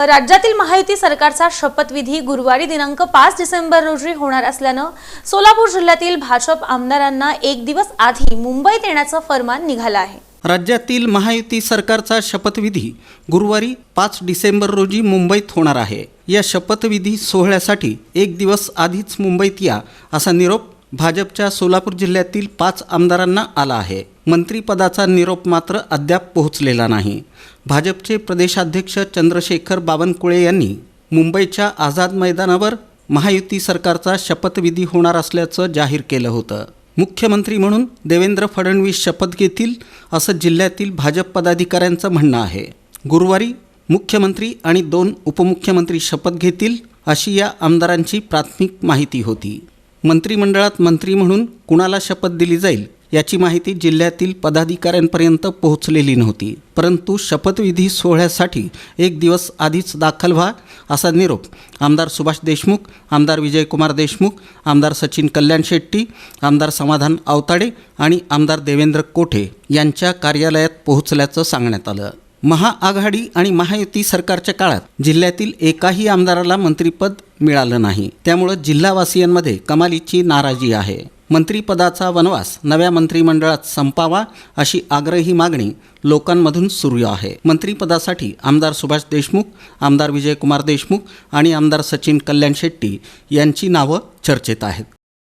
राज्यातील महायुती सरकारचा शपथविधी गुरुवारी दिनांक पाच डिसेंबर रोजी होणार असल्यानं सोलापूर जिल्ह्यातील भाजप आमदारांना एक दिवस आधी मुंबईत येण्याचं फरमान निघालं आहे. राज्यातील महायुती सरकारचा शपथविधी गुरुवारी पाच डिसेंबर रोजी मुंबईत होणार आहे. या शपथविधी सोहळ्यासाठी एक दिवस आधीच मुंबईत या असा निरोप भाजपच्या सोलापूर जिल्ह्यातील पाच आमदारांना आला आहे. मंत्रिपदाचा निरोप मात्र अद्याप पोहोचलेला नाही. भाजपचे प्रदेशाध्यक्ष चंद्रशेखर बावनकुळे यांनी मुंबईच्या आझाद मैदानावर महायुती सरकारचा शपथविधी होणार असल्याचं जाहीर केलं होतं. मुख्यमंत्री म्हणून देवेंद्र फडणवीस शपथ घेतील असं जिल्ह्यातील भाजप पदाधिकाऱ्यांचं म्हणणं आहे. गुरुवारी मुख्यमंत्री आणि दोन उपमुख्यमंत्री शपथ घेतील अशी या आमदारांची प्राथमिक माहिती होती. मंत्रिमंडळात मंत्री म्हणून कुणाला शपथ दिली जाईल याची माहिती जिल्ह्यातील पदाधिकाऱ्यांपर्यंत पोहोचलेली नव्हती. परंतु शपथविधी सोहळ्यासाठी एक दिवस आधीच दाखल व्हा असा निरोप आमदार सुभाष देशमुख आमदार विजयकुमार देशमुख आमदार सचिन कल्याण शेट्टी आमदार समाधान आवताडे आणि आमदार देवेंद्र कोठे यांच्या कार्यालयात पोहोचल्याचं सांगण्यात आलं. महाआघाडी आणि महायुती सरकारच्या काळात जिल्ह्यातील एकाही आमदाराला मंत्रिपद मिळालं नाही. त्यामुळं जिल्हावासियांमध्ये कमालीची नाराजी आहे. मंत्रिपदाचा वनवास नव्या मंत्रिमंडळात संपावा अशी आग्रही मागणी लोकांमधून सुरू आहे. मंत्रिपदासाठी आमदार सुभाष देशमुख आमदार विजयकुमार देशमुख आणि आमदार सचिन कल्याण शेट्टी यांची नावं चर्चेत आहेत.